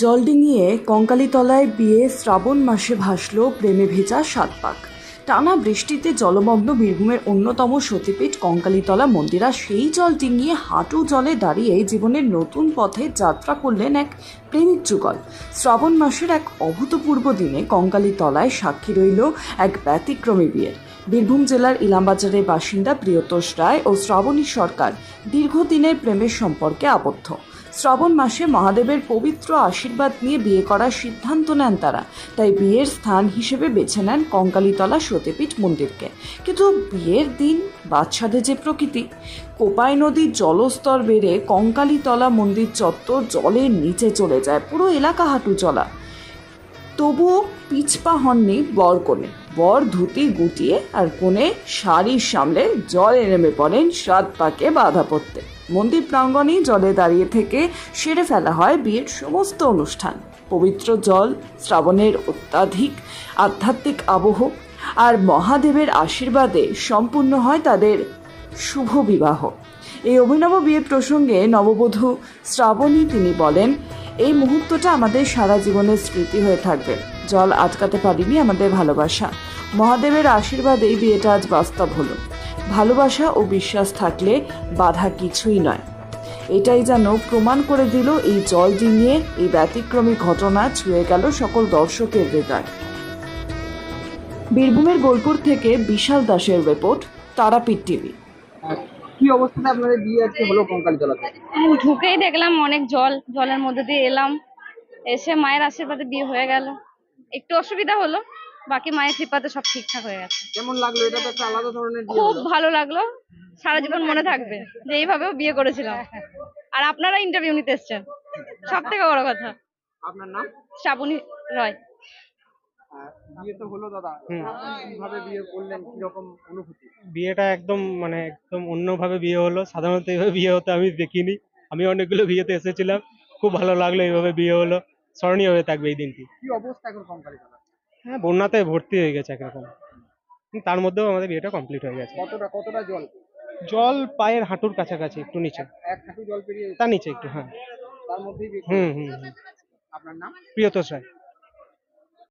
জল ডিঙিয়ে কঙ্কালীতলায় বিয়ে শ্রাবণ মাসে ভাসল প্রেমে ভেজা সাত পাক টানা বৃষ্টিতে জলমগ্ন বীরভূমের অন্যতম সতীপীঠ কঙ্কালীতলা মন্দিরা সেই জল ডিঙিয়ে হাঁটু জলে দাঁড়িয়ে জীবনের নতুন পথে যাত্রা করলেন এক প্রেমিক যুগল। শ্রাবণ মাসের এক অভূতপূর্ব দিনে কঙ্কালীতলায় সাক্ষী রইল এক ব্যতিক্রমী বিয়ের বীরভূম জেলার ইলামবাজারের বাসিন্দা প্রিয়তোষ রায় ও শ্রাবণী সরকার দীর্ঘদিনের প্রেমের সম্পর্কে আবদ্ধ। শ্রাবণ মাসে মহাদেবের পবিত্র আশীর্বাদ নিয়ে বিয়ে করার সিদ্ধান্ত নেন তারা। তাই বিয়ের স্থান হিসেবে বেছে নেন কঙ্কালীতলা সতীপীঠ মন্দিরকে। কিন্তু বিয়ের দিন, বাচ্চাদের যে প্রকৃতি, কোপাই নদীর জলস্তর বেড়ে কঙ্কালীতলা মন্দির চত্বর জলের নিচে চলে যায়, পুরো এলাকা হাঁটু চলা। তবুও পিছপা হননি বর কোণে। বর ধুতি গুটিয়ে আর কোণে শাড়ির সামলে জলে নেমে পড়েন সাত পাকে বাধা পড়তে। মন্দির প্রাঙ্গণেই জলে দাঁড়িয়ে থেকে সেরে ফেলা হয় বিয়ের সমস্ত অনুষ্ঠান। পবিত্র জল, শ্রাবণের অত্যাধিক, আধ্যাত্মিক আবহ আর মহাদেবের আশীর্বাদে সম্পূর্ণ হয় তাদের শুভ বিবাহ। এই অভিনব বিয়ের প্রসঙ্গে নববধূ শ্রাবণী তিনি বলেন, এই মুহূর্তটা আমাদের সারা জীবনের স্মৃতি হয়ে থাকবে। জল আটকাতে পারিনি আমাদের ভালোবাসা। মহাদেবের আশীর্বাদে এই বিয়েটা আজ বাস্তব হলো। ভালোবাসা ও বিশ্বাস থাকলে বাধা কিছুই নয়। এটাই যেন প্রমাণ করে দিল এই জল ডিঙিয়ে এই ব্যতিক্রমী ঘটনা ছুঁয়ে গেল সকল দর্শকের হৃদয়। বীরভূমের বোলপুর থেকে বিশাল দাসের রিপোর্ট তারাপীঠ টিভি। কি অবস্থাতে আপনাদের বিয়ে আজকে হলো কঙ্কালী তলাতে আমি ঢুকেই দেখলাম অনেক জল জলের মধ্যে দিয়ে এলাম। এসে মায়ের আশীর্বাদে বিয়ে হয়ে গেল। একটু অসুবিধা হলো বাকি মায়ের কৃপাতে সব ঠিকঠাক হয়ে গেছে। কেমন লাগল? এটা তো একটা আলাদা ধরনের খুব ভালো লাগল। সারা জীবন মনে থাকবে যে এইভাবেও বিয়ে করেছিলাম। আর আপনারা ইন্টারভিউ নিতে এসছেন। সব থেকে বড় কথা। আপনার নাম? শ্রাবণী রয়। বিয়ে তো হলো দাদা। কীভাবে বিয়ে করলেন? কীরকম অনুভূতি? বিয়েটা একদম মানে একদম অন্যভাবে বিয়ে হলো। সাধারণত এইভাবে বিয়ে হতে আমি দেখিনি। আমি অনেকগুলো বিয়েতে এসেছিলাম। খুব ভালো লাগল এইভাবে বিয়ে হলো। স্মরণীয় হয়ে থাকবে এই দিনটি। কি অবস্থা এখন কঙ্কালী হ্যাঁ বন্যাতে ভর্তি হয়ে গেছে একরকম। তার মধ্যেও আমাদের বিয়েটা কমপ্লিট হয়ে গেছে। কতটা কতটা জল? জল পায়ের হাঁটুর কাছাকাছি একটু নিচে। এক হাঁটু জল পেরিয়ে তার নিচে একটু হ্যাঁ। তার মধ্যেই হুম হুম। আপনার নাম? প্রিয়তোষ রায়।